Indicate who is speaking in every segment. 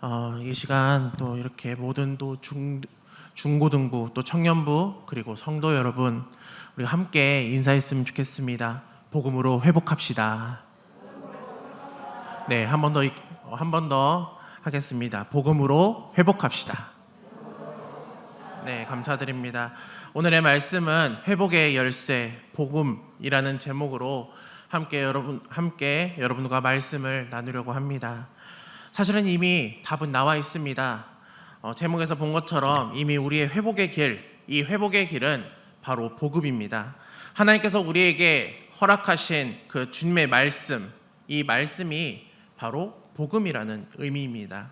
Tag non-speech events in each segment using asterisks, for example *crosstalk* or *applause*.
Speaker 1: 어, 이 시간 또 이렇게 모든 또 중, 중고등부 또 청년부 그리고 성도 여러분 우리 함께 인사했으면 좋겠습니다. 복음으로 회복합시다. 네, 한 번 더 한 번 더 하겠습니다. 복음으로 회복합시다. 네, 감사드립니다. 오늘의 말씀은 회복의 열쇠 복음이라는 제목으로 함께 여러분 함께 여러분과 말씀을 나누려고 합니다. 사실은 이미 답은 나와 있습니다. 어, 제목에서 본 것처럼 이미 우리의 회복의 길, 이 회복의 길은 바로 복음입니다. 하나님께서 우리에게 허락하신 그 주님의 말씀, 이 말씀이 바로 복음이라는 의미입니다.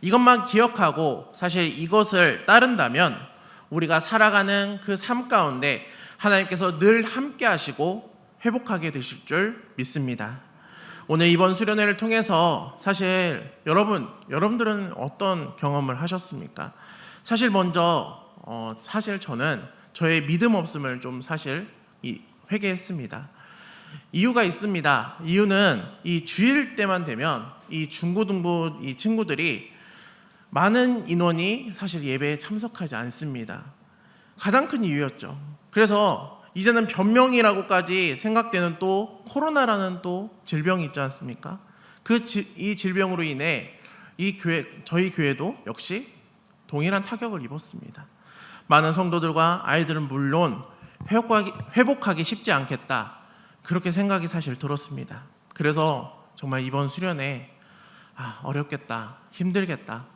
Speaker 1: 이것만 기억하고 사실 이것을 따른다면 우리가 살아가는 그 삶 가운데 하나님께서 늘 함께 하시고 회복하게 되실 줄 믿습니다. 오늘 이번 수련회를 통해서 사실 여러분 여러분들은 어떤 경험을 하셨습니까? 사실 먼저 어, 사실 저는 저의 믿음 없음을 좀 사실 이, 회개했습니다. 이유가 있습니다. 이유는 이 주일 때만 되면 이 중고등부 이 친구들이 많은 인원이 사실 예배에 참석하지 않습니다. 가장 큰 이유였죠. 그래서 이제는 변명이라고까지 생각되는 또 코로나라는 또 질병이 있지 않습니까? 그 이 질병으로 인해 이 교회 저희 교회도 역시 동일한 타격을 입었습니다. 많은 성도들과 아이들은 물론 회복하기, 회복하기 쉽지 않겠다. 그렇게 생각이 사실 들었습니다. 그래서 정말 이번 수련회 아, 어렵겠다. 힘들겠다.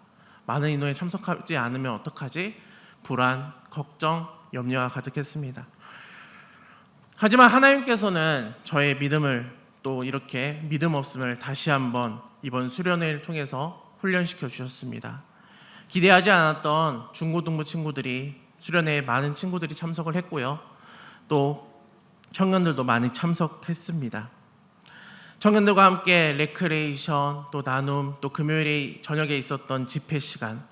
Speaker 1: 많은 인원이 참석하지 않으면 어떡하지? 불안, 걱정, 염려가 가득했습니다. 하지만 하나님께서는 저의 믿음을 또 이렇게 믿음 없음을 다시 한번 이번 수련회를 통해서 훈련시켜 주셨습니다. 기대하지 않았던 중고등부 친구들이 수련회에 많은 친구들이 참석을 했고요. 또 청년들도 많이 참석했습니다. 청년들과 함께 레크레이션, 또 나눔, 또 금요일에 저녁에 있었던 집회 시간,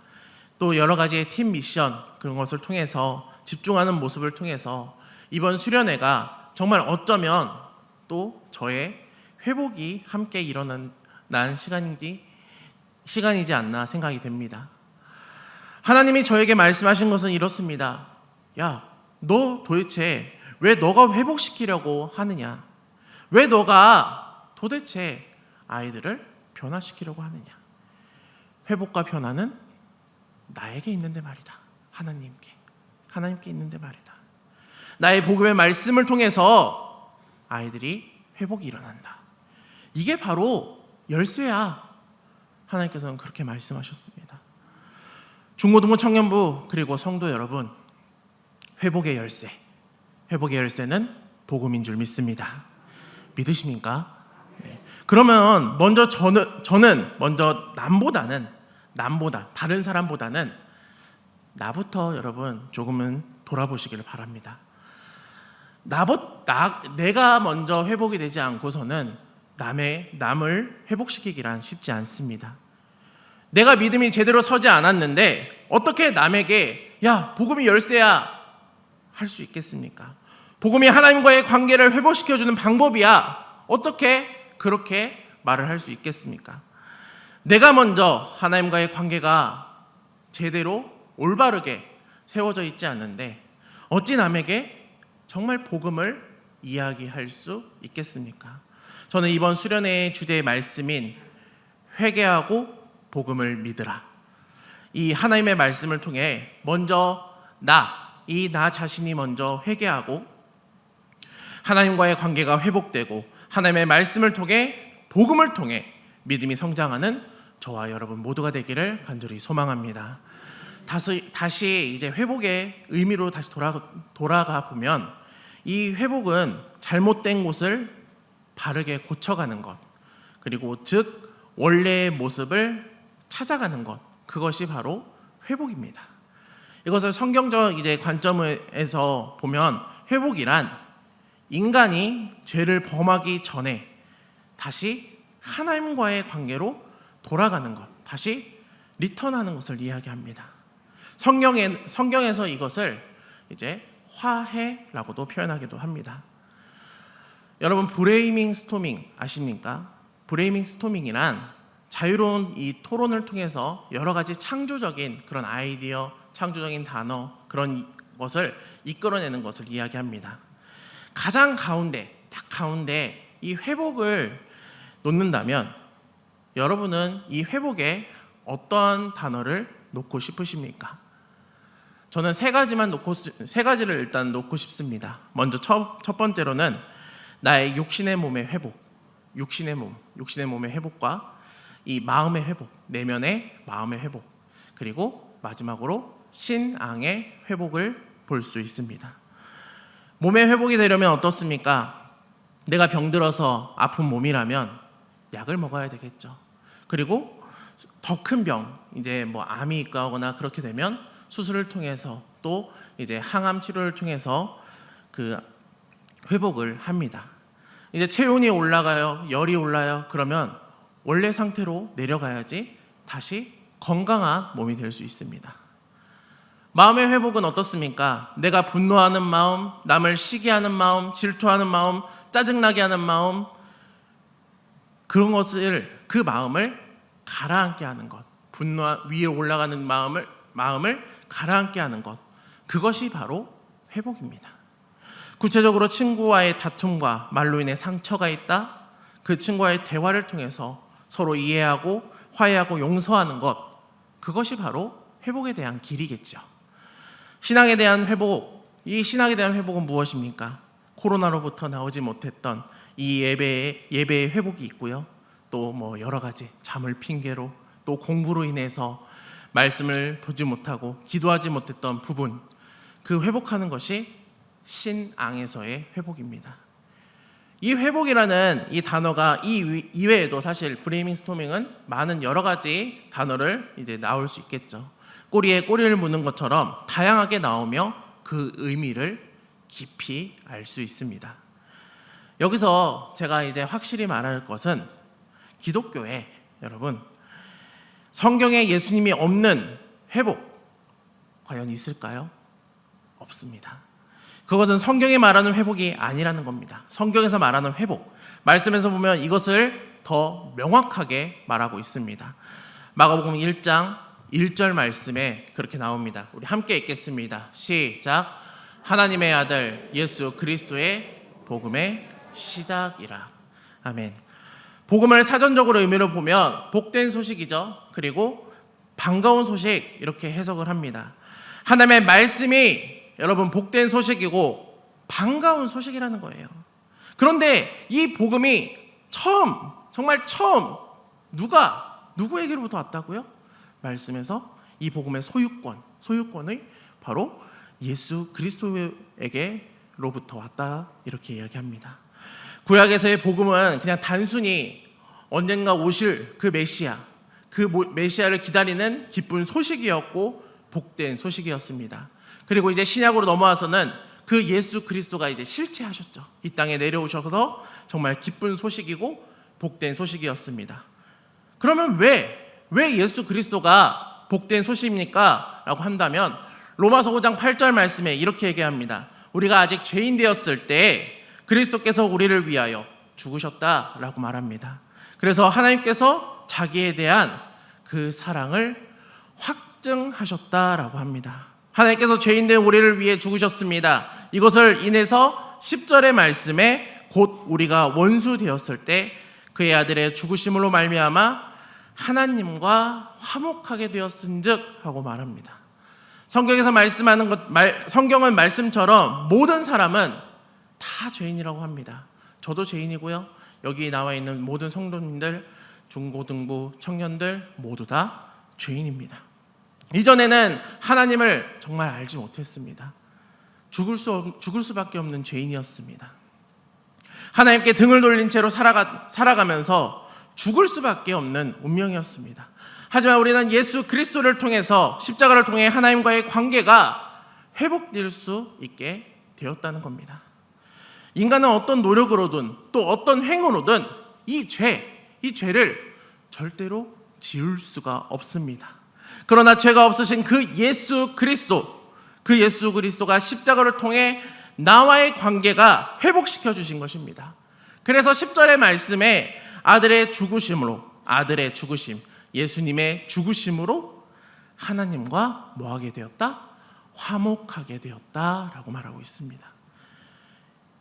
Speaker 1: 또 여러 가지의 팀 미션 그런 것을 통해서 집중하는 모습을 통해서 이번 수련회가 정말 어쩌면 또 저의 회복이 함께 일어난 난 시간이지 시간이지 않나 생각이 됩니다. 하나님이 저에게 말씀하신 것은 이렇습니다. 야, 너 도대체 왜 너가 회복시키려고 하느냐? 왜 너가 도대체 아이들을 변화시키려고 하느냐? 회복과 변화는 나에게 있는데 말이다. 하나님께. 하나님께 있는데 말이다. 나의 복음의 말씀을 통해서 아이들이 회복이 일어난다. 이게 바로 열쇠야. 하나님께서는 그렇게 말씀하셨습니다. 중고등부 청년부 그리고 성도 여러분 회복의 열쇠. 회복의 열쇠는 복음인 줄 믿습니다. 믿으십니까? 네. 그러면 먼저 저는 저는 먼저 남보다는 남보다 다른 사람보다는 나부터 여러분 조금은 돌아보시기를 바랍니다. 나부, 나, 내가 먼저 회복이 되지 않고서는 남의 남을 회복시키기란 쉽지 않습니다. 내가 믿음이 제대로 서지 않았는데 어떻게 남에게 야 복음이 열쇠야 할 수 있겠습니까? 복음이 하나님과의 관계를 회복시켜 주는 방법이야. 어떻게 그렇게 말을 할 수 있겠습니까? 내가 먼저 하나님과의 관계가 제대로 올바르게 세워져 있지 않는데 어찌 남에게 정말 복음을 이야기할 수 있겠습니까? 저는 이번 수련회의 주제의 말씀인 회개하고 복음을 믿으라. 이 하나님의 말씀을 통해 먼저 나, 이 나 자신이 먼저 회개하고 하나님과의 관계가 회복되고 하나님의 말씀을 통해 복음을 통해 믿음이 성장하는 저와 여러분 모두가 되기를 간절히 소망합니다. 다시, 다시 이제 회복의 의미로 다시 돌아, 돌아가 보면 이 회복은 잘못된 곳을 바르게 고쳐가는 것 그리고 즉 원래의 모습을 찾아가는 것 그것이 바로 회복입니다. 이것을 성경적 이제 관점에서 보면 회복이란 인간이 죄를 범하기 전에 다시 하나님과의 관계로 돌아가는 것, 다시 리턴하는 것을 이야기합니다. 성경에 성경에서 이것을 이제 화해라고도 표현하기도 합니다. 여러분 브레이밍 스토밍 아십니까? 브레이밍 스토밍이란 자유로운 이 토론을 통해서 여러 가지 창조적인 그런 아이디어, 창조적인 단어 그런 것을 이끌어내는 것을 이야기합니다. 가장 가운데, 딱 가운데 이 회복을 놓는다면 여러분은 이 회복에 어떤 단어를 놓고 싶으십니까? 저는 세 가지만 놓고 세 가지를 일단 놓고 싶습니다. 먼저 첫, 첫 번째로는 나의 육신의 몸의 회복, 육신의 몸, 육신의 몸의 회복과 이 마음의 회복, 내면의 마음의 회복, 그리고 마지막으로 신앙의 회복을 볼 수 있습니다. 몸의 회복이 되려면 어떻습니까? 내가 병들어서 아픈 몸이라면 약을 먹어야 되겠죠. 그리고 더 큰 병, 이제 뭐 암이 있거나 그렇게 되면 수술을 통해서 또 이제 항암 치료를 통해서 그 회복을 합니다. 이제 체온이 올라가요, 열이 올라요. 그러면 원래 상태로 내려가야지 다시 건강한 몸이 될 수 있습니다. 마음의 회복은 어떻습니까? 내가 분노하는 마음, 남을 시기하는 마음, 질투하는 마음, 짜증나게 하는 마음, 그런 것을 그 마음을 가라앉게 하는 것, 분노 위에 올라가는 마음을 마음을 가라앉게 하는 것, 그것이 바로 회복입니다. 구체적으로 친구와의 다툼과 말로 인해 상처가 있다. 그 친구와의 대화를 통해서 서로 이해하고 화해하고 용서하는 것, 그것이 바로 회복에 대한 길이겠죠. 신앙에 대한 회복, 이 신앙에 대한 회복은 무엇입니까? 코로나로부터 나오지 못했던 이 예배의 예배의 회복이 있고요. 또 뭐 여러 가지 잠을 핑계로 또 공부로 인해서 말씀을 보지 못하고 기도하지 못했던 부분 그 회복하는 것이 신앙에서의 회복입니다. 이 회복이라는 이 단어가 이 위- 이외에도 사실 브레이밍 스토밍은 많은 여러 가지 단어를 이제 나올 수 있겠죠. 꼬리에 꼬리를 무는 것처럼 다양하게 나오며 그 의미를 깊이 알 수 있습니다. 여기서 제가 이제 확실히 말할 것은 기독교에 여러분 성경에 예수님이 없는 회복 과연 있을까요? 없습니다. 그것은 성경이 말하는 회복이 아니라는 겁니다. 성경에서 말하는 회복 말씀에서 보면 이것을 더 명확하게 말하고 있습니다. 마가복음 1장 1절 말씀에 그렇게 나옵니다. 우리 함께 읽겠습니다. 시작. 하나님의 아들 예수 그리스도의 복음의 시작이라. 아멘. 복음을 사전적으로 의미로 보면 복된 소식이죠. 그리고 반가운 소식 이렇게 해석을 합니다. 하나님의 말씀이 여러분 복된 소식이고 반가운 소식이라는 거예요. 그런데 이 복음이 처음 정말 처음 누가 누구에게로부터 왔다고요? 말씀에서 이 복음의 소유권, 소유권의 바로 예수 그리스도에게로부터 왔다 이렇게 이야기합니다. 구약에서의 복음은 그냥 단순히 언젠가 오실 그 메시아, 그 모- 메시아를 기다리는 기쁜 소식이었고 복된 소식이었습니다. 그리고 이제 신약으로 넘어와서는 그 예수 그리스도가 이제 실체하셨죠. 이 땅에 내려오셔서 정말 기쁜 소식이고 복된 소식이었습니다. 그러면 왜, 왜 예수 그리스도가 복된 소식입니까? 라고 한다면 로마서 5장 8절 말씀에 이렇게 얘기합니다. 우리가 아직 죄인 되었을 때 그리스도께서 우리를 위하여 죽으셨다라고 말합니다. 그래서 하나님께서 자기에 대한 그 사랑을 확증하셨다라고 합니다. 하나님께서 죄인된 우리를 위해 죽으셨습니다. 이것을 인해서 10절의 말씀에 곧 우리가 원수 되었을 때 그의 아들의 죽으심으로 말미암아 하나님과 화목하게 되었은즉 하고 말합니다. 성경에서 말씀하는 것 말, 성경은 말씀처럼 모든 사람은 다 죄인이라고 합니다. 저도 죄인이고요. 여기 나와 있는 모든 성도님들, 중고등부 청년들 모두 다 죄인입니다. 이전에는 하나님을 정말 알지 못했습니다. 죽을 수 없- 죽을 수밖에 없는 죄인이었습니다. 하나님께 등을 돌린 채로 살아가, 살아가면서 죽을 수밖에 없는 운명이었습니다. 하지만 우리는 예수 그리스도를 통해서 십자가를 통해 하나님과의 관계가 회복될 수 있게 되었다는 겁니다. 인간은 어떤 노력으로든 또 어떤 행위로든 이 죄, 이 죄를 절대로 지울 수가 없습니다. 그러나 죄가 없으신 그 예수 그리스도, 그 예수 그리스도가 십자가를 통해 나와의 관계가 회복시켜 주신 것입니다. 그래서 10절의 말씀에 아들의 죽으심으로 아들의 죽으심, 예수님의 죽으심으로 하나님과 뭐하게 되었다? 화목하게 되었다라고 말하고 있습니다.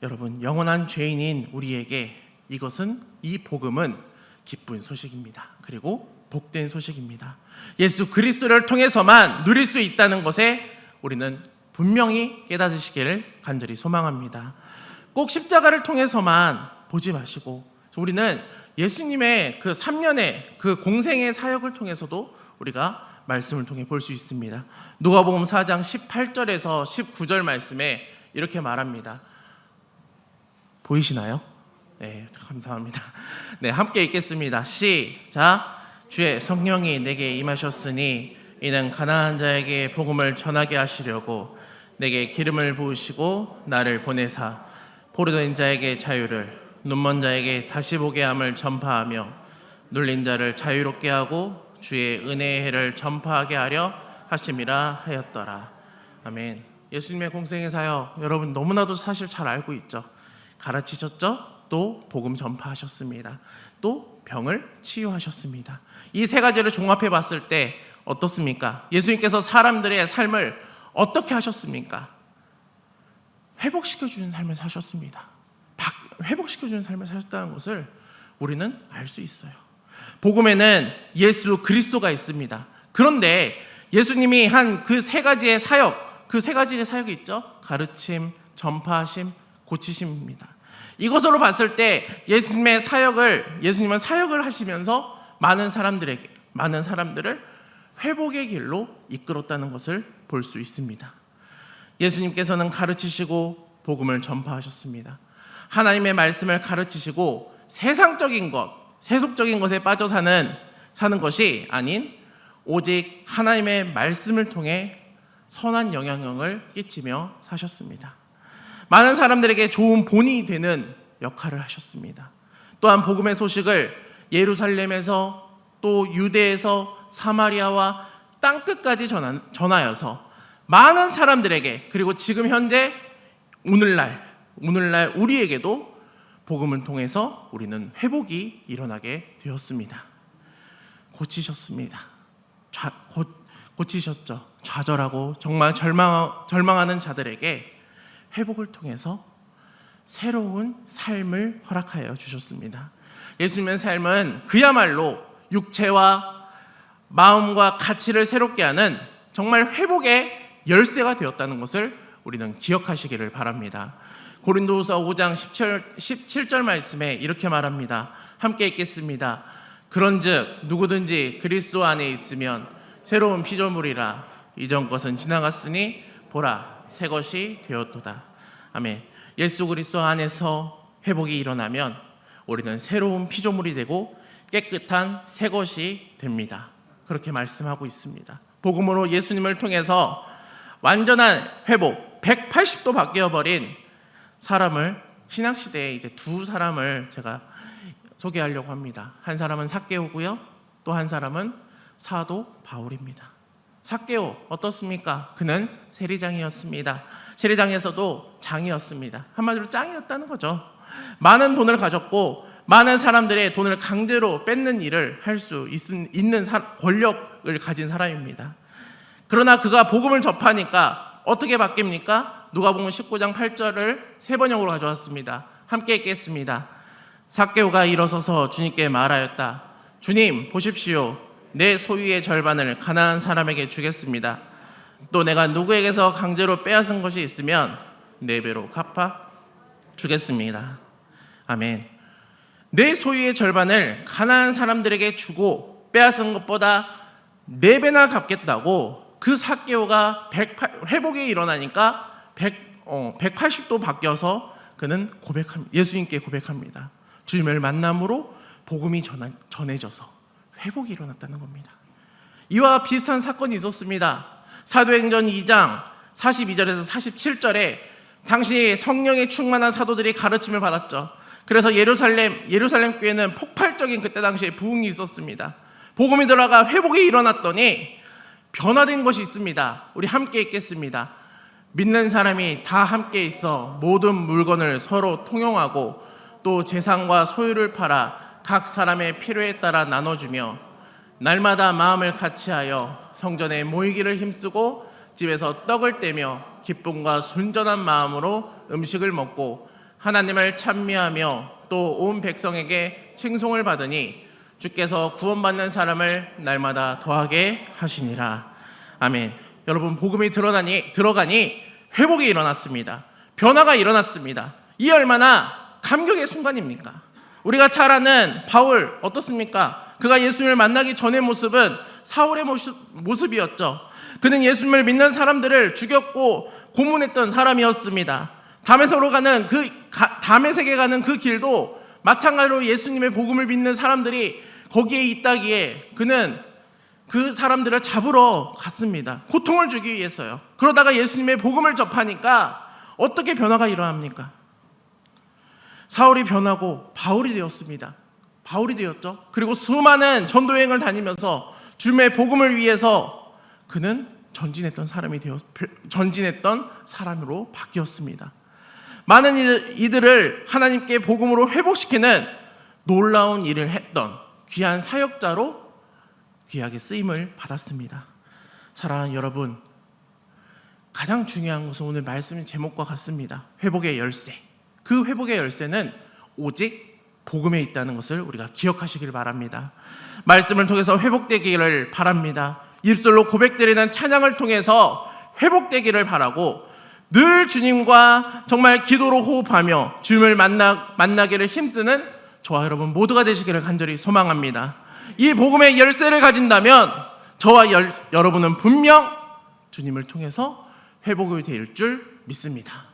Speaker 1: 여러분, 영원한 죄인인 우리에게 이것은 이 복음은 기쁜 소식입니다. 그리고 복된 소식입니다. 예수 그리스도를 통해서만 누릴 수 있다는 것에 우리는 분명히 깨닫으시기를 간절히 소망합니다. 꼭 십자가를 통해서만 보지 마시고 우리는 예수님의 그 3년의 그 공생의 사역을 통해서도 우리가 말씀을 통해 볼 수 있습니다. 누가복음 4장 18절에서 19절 말씀에 이렇게 말합니다. 보이시나요? 네, 감사합니다. *laughs* 네, 함께 읽겠습니다. 시작. 주의 성령이 내게 임하셨으니 이는 가난한 자에게 복음을 전하게 하시려고 내게 기름을 부으시고 나를 보내사 포로된 자에게 자유를 눈먼 자에게 다시 보게 함을 전파하며 눌린 자를 자유롭게 하고 주의 은혜의 해를 전파하게 하려 하심이라 하였더라. 아멘. 예수님의 공생의 사역 여러분 너무나도 사실 잘 알고 있죠. 가르치셨죠? 또 복음 전파하셨습니다. 또 병을 치유하셨습니다. 이 세 가지를 종합해 봤을 때 어떻습니까? 예수님께서 사람들의 삶을 어떻게 하셨습니까? 회복시켜 주는 삶을 사셨습니다. 회복시켜 주는 삶을 사셨다는 것을 우리는 알 수 있어요. 복음에는 예수 그리스도가 있습니다. 그런데 예수님이 한 그 세 가지의 사역, 그 세 가지의 사역이 있죠. 가르침, 전파하심, 고치심입니다. 이것으로 봤을 때 예수님의 사역을 예수님은 사역을 하시면서 많은 사람들에게 많은 사람들을 회복의 길로 이끌었다는 것을 볼 수 있습니다. 예수님께서는 가르치시고 복음을 전파하셨습니다. 하나님의 말씀을 가르치시고 세상적인 것, 세속적인 것에 빠져 사는 사는 것이 아닌 오직 하나님의 말씀을 통해 선한 영향력을 끼치며 사셨습니다. 많은 사람들에게 좋은 본이 되는 역할을 하셨습니다. 또한 복음의 소식을 예루살렘에서 또 유대에서 사마리아와 땅 끝까지 전하여서 많은 사람들에게 그리고 지금 현재 오늘날 오늘날 우리에게도 복음을 통해서 우리는 회복이 일어나게 되었습니다. 고치셨습니다. 좌, 고, 고치셨죠. 좌절하고 정말 절망, 절망하는 자들에게 회복을 통해서 새로운 삶을 허락하여 주셨습니다. 예수님의 삶은 그야말로 육체와 마음과 가치를 새롭게 하는 정말 회복의 열쇠가 되었다는 것을 우리는 기억하시기를 바랍니다. 고린도후서 5장 17, 17절 말씀에 이렇게 말합니다. 함께 읽겠습니다. 그런즉 누구든지 그리스도 안에 있으면 새로운 피조물이라 이전 것은 지나갔으니 보라 새 것이 되었도다. 아멘. 예수 그리스도 안에서 회복이 일어나면 우리는 새로운 피조물이 되고 깨끗한 새 것이 됩니다. 그렇게 말씀하고 있습니다. 복음으로 예수님을 통해서 완전한 회복, 180도 바뀌어 버린 사람을 신약 시대에 이제 두 사람을 제가 소개하려고 합니다. 한 사람은 삭개오고요. 또 한 사람은 사도 바울입니다. 삭개오 어떻습니까? 그는 세리장이었습니다. 세리장에서도 장이었습니다. 한마디로 짱이었다는 거죠. 많은 돈을 가졌고 많은 사람들의 돈을 강제로 뺏는 일을 할 수 있는 권력을 가진 사람입니다. 그러나 그가 복음을 접하니까 어떻게 바뀝니까? 누가복음 19장 8절을 세 번역으로 가져왔습니다. 함께 읽겠습니다. 삭개오가 일어서서 주님께 말하였다. 주님 보십시오. 내 소유의 절반을 가난한 사람에게 주겠습니다. 또 내가 누구에게서 강제로 빼앗은 것이 있으면 네 배로 갚아 주겠습니다. 아멘. 내 소유의 절반을 가난한 사람들에게 주고 빼앗은 것보다 네 배나 갚겠다고 그 사개오가 회복이 일어나니까 100, 어, 180도 바뀌어서 그는 고백합니다. 예수님께 고백합니다. 주님을 만남으로 복음이 전해져서 회복이 일어났다는 겁니다. 이와 비슷한 사건이 있었습니다. 사도행전 2장 42절에서 47절에 당시 성령에 충만한 사도들이 가르침을 받았죠. 그래서 예루살렘 예루살렘 교회는 폭발적인 그때 당시에 부흥이 있었습니다. 복음이 들어가 회복이 일어났더니 변화된 것이 있습니다. 우리 함께 읽겠습니다. 믿는 사람이 다 함께 있어 모든 물건을 서로 통용하고 또 재산과 소유를 팔아 각 사람의 필요에 따라 나눠주며 날마다 마음을 같이하여 성전에 모이기를 힘쓰고 집에서 떡을 떼며 기쁨과 순전한 마음으로 음식을 먹고 하나님을 찬미하며 또 온 백성에게 칭송을 받으니 주께서 구원받는 사람을 날마다 더하게 하시니라. 아멘. 여러분 복음이 드러나니 들어가니 회복이 일어났습니다. 변화가 일어났습니다. 이 얼마나 감격의 순간입니까? 우리가 잘 아는 바울 어떻습니까? 그가 예수님을 만나기 전의 모습은 사울의 모습, 모습 이었죠. 그는 예수님을 믿는 사람들을 죽였고 고문했던 사람이었습니다. 담에서로 가는 그 가- 담에색에 가는 그 길도 마찬가지로 예수님의 복음을 믿는 사람들이 거기에 있다기에 그는 그 사람들을 잡으러 갔습니다. 고통을 주기 위해서요. 그러다가 예수님의 복음을 접하니까 어떻게 변화가 일어납니까? 사울이 변하고 바울이 되었습니다. 바울이 되었죠. 그리고 수많은 전도 여행을 다니면서 주님의 복음을 위해서 그는 전진했던 사람이 되었 전진했던 사람으로 바뀌었습니다. 많은 이들- 이들을 하나님께 복음으로 회복시키는 놀라운 일을 했던 귀한 사역자로 귀하게 쓰임을 받았습니다. 사랑하는 여러분, 가장 중요한 것은 오늘 말씀 제목과 같습니다. 회복의 열쇠. 그 회복의 열쇠는 오직 복음에 있다는 것을 우리가 기억하시길 바랍니다. 말씀을 통해서 회복되기를 바랍니다. 입술로 고백드리는 찬양을 통해서 회복되기를 바라고 늘 주님과 정말 기도로 호흡하며 주님을 만나, 만나기를 힘쓰는 저와 여러분 모두가 되시기를 간절히 소망합니다. 이 복음의 열쇠를 가진다면 저와 열- 여러분은 분명 주님을 통해서 회복이 될 줄 믿습니다.